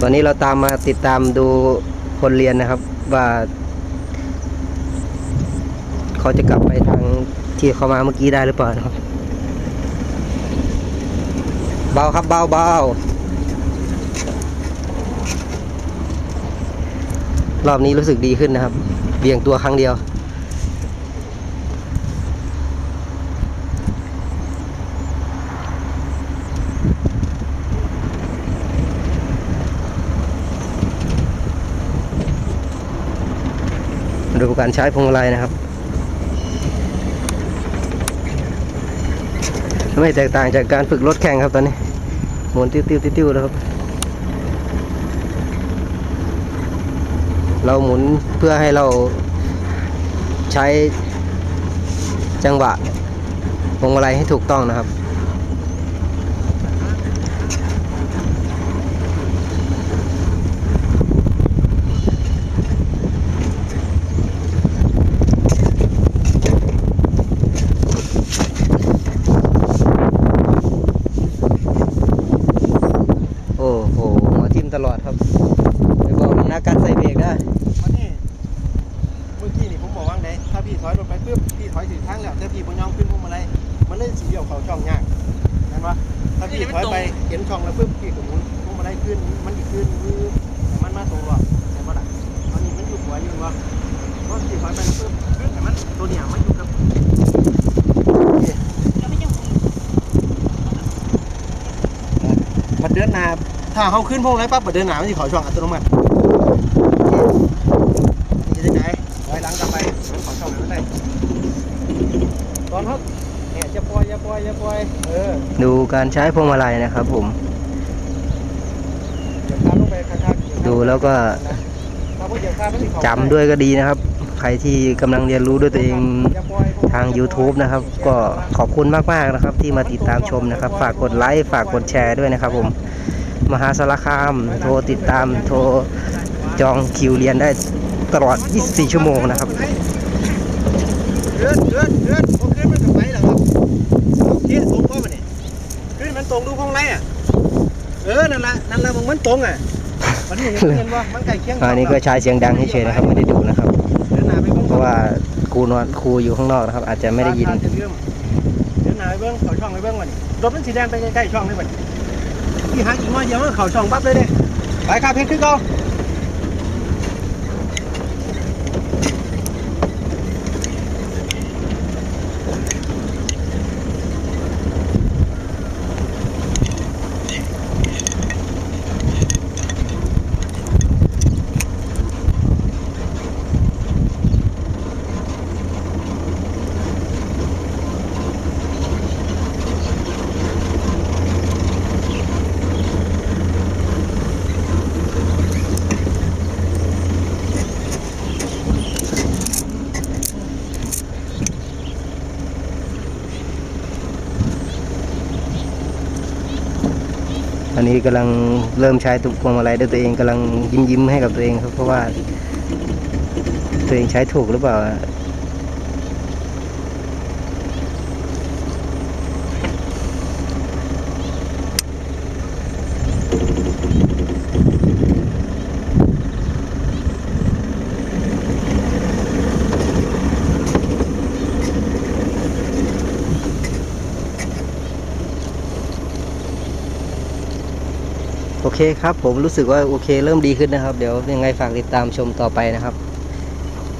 ตอนนี้เราตามมาติดตามดูคนเรียนนะครับ ว่าเขาจะกลับไปทางที่เขามาเมื่อกี้ได้หรือเปล่านะครับ เบาครับเบาเบารอบนี้รู้สึกดีขึ้นนะครับเบี่ยงตัวครั้งเดียว ดูการใช้พวงมาลัยนะครับ ไม่แตกต่างจากการฝึกรถแข่งครับตอนนี้หมุนติ้วติ้วติ้วติ้วแล้วครับ เราหมุนเพื่อให้เราใช้จังหวะพวงมาลัยให้ถูกต้องนะครับ โอ้โหหัวทิ่มตลอดครับ ไปบอกนักการใส่เบรกได้วันนี้เมื่อกี้นี่ผมบอกว่าไงถ้าพี่ถอยรถไปปุ๊บพี่ถอยถึงทางแล้วแต่พี่บ่ยอมขึ้นพวงมาลัยมันเลยสิเดียวเขาช่องยากเห็นปะถ้าพี่ถอยไปเห็นช่องแล้วปุ๊บพี่ก็หมุนพวงมาลัยขึ้นมันอีกขึ้นมือแต่มันมาตรงหรอกเห็นปะล่ะตอนนี้มันอยู่หัวอยู่วะรถพี่ถอยไปแล้วปุ๊บขึ้นแต่มันตัวเนี่ยมันอยู่กับมันเดินหน้า ถ้าเขาขึ้นพวงมาลัยปั๊บมันเดินหน้ามันจะเขาช่องอัตโนมัตินี่จะไงถอยหลังกลับไปมันขอช่องนั้นได้ตอนเขาเนี่ยจะปล่อยอย่าปล่อยอย่าปล่อยเออดูการใช้พวงมาลัยนะครับ ผมเดี๋ยวข้ามลงไปข้างๆดูแล้วก็ถ้าพวกเดี๋ยวข้ามไม่ถึงเขาจำด้วยก็ดีนะครับ ใครที่กำลังเรียนรู้ด้วยตัวเองอย่ปล่อยทาง YouTube นะครับ ก็ขอบคุณมาก ๆ นะครับ ที่มาติดตามชมนะครับ ฝากกดไลค์ ฝากกดแชร์ด้วยนะครับผม มหาสารคาม โทรติดตาม โทรจองคิวเรียนได้ตลอด 24 ชั่วโมงนะครับเดือนเดือนเดือนพอขึ้นมันกับไปเหรอครับโอเคตรงก็มันนี่ขึ้นมันตรงดูห้องไรอะ เออ นั่นละนั่นละมึงมันตรงอะมันนี่เห็นว่ามันใกล้เคียงอันนี้ก็ใช้เสียงดังเฉยๆนะครับไม่ได้ดูนะครับเดินหน้าไปเบิ่งเพราะว่าครูนอนครูอยู่ข้างนอกนะครับ อาจจะไม่ได้ยินเดินหน้าไปเบิ้งเขาช่องไปเบิ้งวันนี้รถมันสีแดงไปใกล้ๆช่องเลยวันนี้ ที่หางอีกมาเดียวมันเขาช่องปั๊บเลยเด้ไปครับเพชรขึ้นก่อน อันนี้กำลังเริ่มใช้ตุกพวงมาลัยด้วยตัวเองกำลังยิ้มยิ้มให้กับตัวเองครับเพราะว่าตัวเองใช้ถูกหรือเปล่า โอเคครับผมรู้สึกว่าโอเคเริ่มดีขึ้นนะครับ เดี๋ยวยังไงฝากติดตามชมต่อไปนะครับ